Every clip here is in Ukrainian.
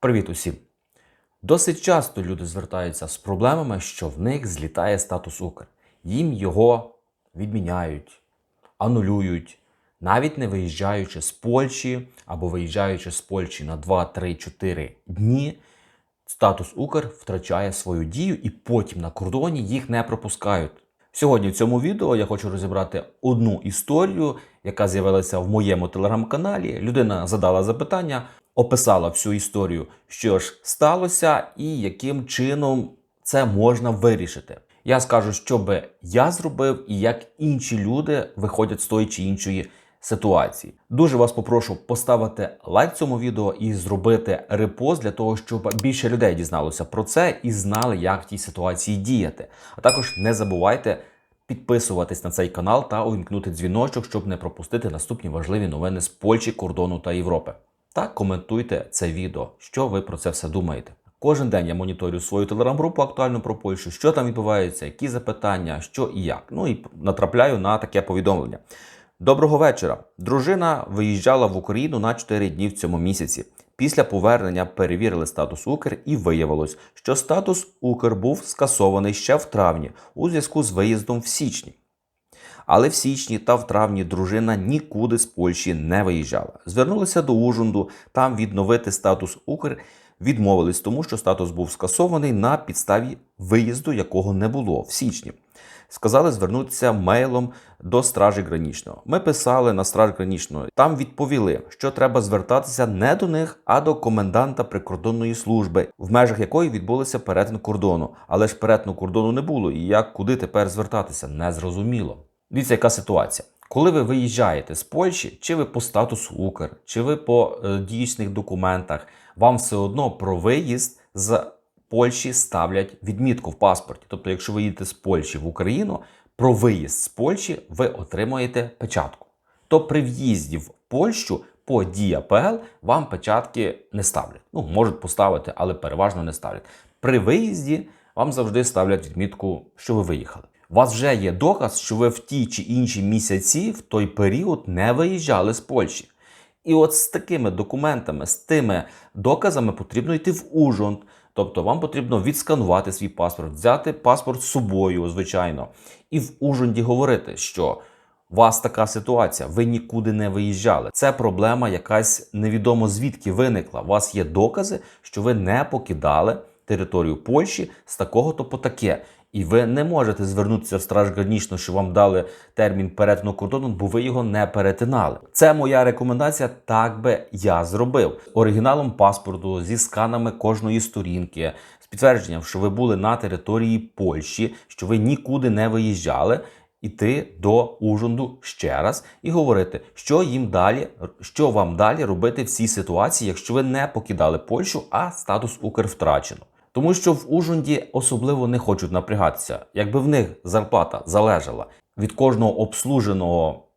Привіт усім! Досить часто люди звертаються з проблемами, що в них злітає статус Укр. Їм його відміняють, анулюють, навіть не виїжджаючи з Польщі або виїжджаючи з Польщі на 2, 3, 4 дні. Статус Укр втрачає свою дію і потім на кордоні їх не пропускають. Сьогодні в цьому відео я хочу розібрати одну історію, яка з'явилася в моєму телеграм-каналі. Людина задала запитання, описала всю історію, що ж сталося і яким чином це можна вирішити. Я скажу, що би я зробив і як інші люди виходять з тої чи іншої ситуації. Дуже вас попрошу поставити лайк цьому відео і зробити репост для того, щоб більше людей дізналося про це і знали, як в тій ситуації діяти. А також не забувайте підписуватись на цей канал та увімкнути дзвіночок, щоб не пропустити наступні важливі новини з Польщі, кордону та Європи. Та коментуйте це відео, що ви про це все думаєте. Кожен день я моніторю свою телеграм-групу актуально про Польщу, що там відбувається, які запитання, що і як. Ну і натрапляю на таке повідомлення. Доброго вечора. Дружина виїжджала в Україну на 4 дні в цьому місяці. Після повернення перевірили статус Укр і виявилось, що статус Укр був скасований ще в травні у зв'язку з виїздом в січні. Але в січні та в травні дружина нікуди з Польщі не виїжджала. Звернулися до Ужунду, там відновити статус Укр відмовились, тому що статус був скасований на підставі виїзду, якого не було в січні. Сказали звернутися мейлом до Стражі Гранічного. Ми писали на Страж Гранічного. Там відповіли, що треба звертатися не до них, а до коменданта прикордонної служби, в межах якої відбулося перетин кордону. Але ж перетину кордону не було. І як куди тепер звертатися, не зрозуміло. Дивіться, яка ситуація. Коли ви виїжджаєте з Польщі, чи ви по статусу Укр, чи ви по е, дійсних документах, вам все одно про виїзд з Польщі ставлять відмітку в паспорті. Тобто, якщо ви їдете з Польщі в Україну, про виїзд з Польщі ви отримуєте печатку. То при в'їзді в Польщу по Дія ПЛ вам печатки не ставлять. Ну, можуть поставити, але переважно не ставлять. При виїзді вам завжди ставлять відмітку, що ви виїхали. У вас вже є доказ, що ви в ті чи інші місяці в той період не виїжджали з Польщі. І от з такими документами, з тими доказами потрібно йти в Ужгород. Тобто вам потрібно відсканувати свій паспорт, взяти паспорт з собою, звичайно, і в Ужгороді говорити, що у вас така ситуація, ви нікуди не виїжджали. Це проблема якась невідомо звідки виникла. У вас є докази, що ви не покидали територію Польщі з такого то по таке. І ви не можете звернутися в страж гранічно, що вам дали термін перетину кордону, бо ви його не перетинали. Це моя рекомендація. Так би я зробив оригіналом паспорту зі сканами кожної сторінки, з підтвердженням, що ви були на території Польщі, що ви нікуди не виїжджали. Іти до Ужонду ще раз і говорити, що їм далі, що вам далі робити в цій ситуації, якщо ви не покидали Польщу, а статус Укр втрачено. Тому що в Ужгороді особливо не хочуть напрягатися. Якби в них зарплата залежала від кожного обслуженого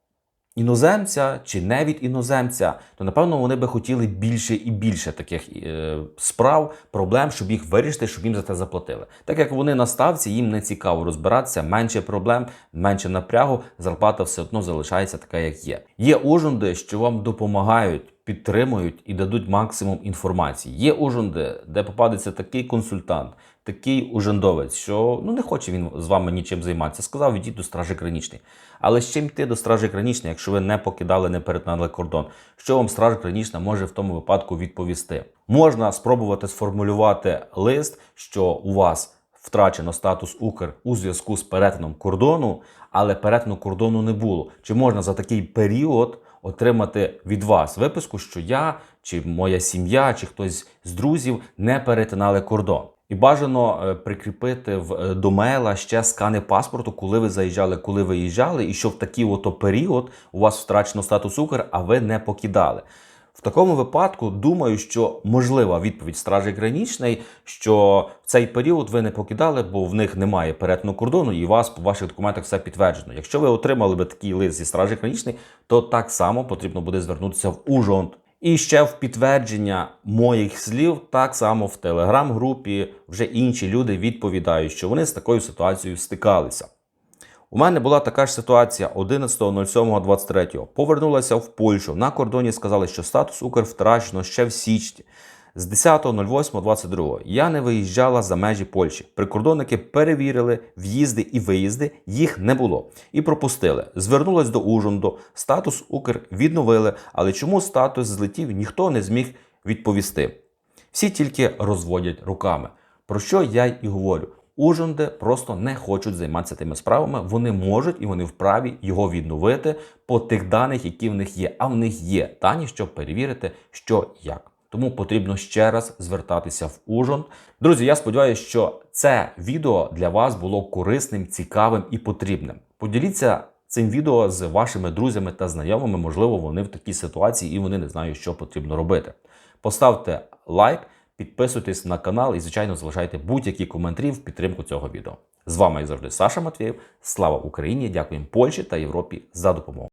іноземця чи не від іноземця, то напевно вони би хотіли більше і більше таких е, справ, проблем, щоб їх вирішити, щоб їм за це заплатили. Так як вони на ставці, їм не цікаво розбиратися, менше проблем, менше напрягу, зарплата все одно залишається така, як є. Є ужонди, що вам допомагають підтримують і дадуть максимум інформації. Є ужонди, де попадеться такий консультант, такий ужендовець, що ну не хоче він з вами нічим займатися. Сказав, йдіть до стражі гранічної. Але з чим йти до стражі гранічної, якщо ви не покидали, не перетинали кордон? Що вам страж гранічна може в тому випадку відповісти? Можна спробувати сформулювати лист, що у вас. Втрачено статус Укр у зв'язку з перетином кордону, але перетину кордону не було. Чи можна за такий період отримати від вас виписку, що я, чи моя сім'я, чи хтось з друзів не перетинали кордон? І бажано е, прикріпити в е, до мейла ще скани паспорту, коли ви заїжджали, коли виїжджали, і що в такий ото період у вас втрачено статус Укр, а ви не покидали. В такому випадку думаю, що можлива відповідь Стражі Гранічної, що в цей період ви не покидали, бо в них немає перетину кордону, і вас по ваших документах все підтверджено. Якщо ви отримали би такий лист зі Стражі Гранічної, то так само потрібно буде звернутися в Ужгород. І ще в підтвердження моїх слів, так само в телеграм-групі вже інші люди відповідають, що вони з такою ситуацією стикалися. У мене була така ж ситуація 11.07.23. Повернулася в Польщу. На кордоні сказали, що статус Укр втрачено ще в січні. З 10.08.22 я не виїжджала за межі Польщі. Прикордонники перевірили в'їзди і виїзди, їх не було і пропустили. Звернулась до Ужонду, статус Укр відновили, але чому статус злетів, ніхто не зміг відповісти. Всі тільки розводять руками. Про що я й і говорю. Ужонди просто не хочуть займатися тими справами. Вони можуть і вони вправі його відновити по тих даних, які в них є. А в них є дані, щоб перевірити, що як. Тому потрібно ще раз звертатися в Ужон. Друзі, я сподіваюся, що це відео для вас було корисним, цікавим і потрібним. Поділіться цим відео з вашими друзями та знайомими. Можливо, вони в такій ситуації і вони не знають, що потрібно робити. Поставте лайк, підписуйтесь на канал і, звичайно, залишайте будь-які коментарі в підтримку цього відео. З вами, як завжди, Саша Матвєєв. Слава Україні! Дякуємо Польщі та Європі за допомогу.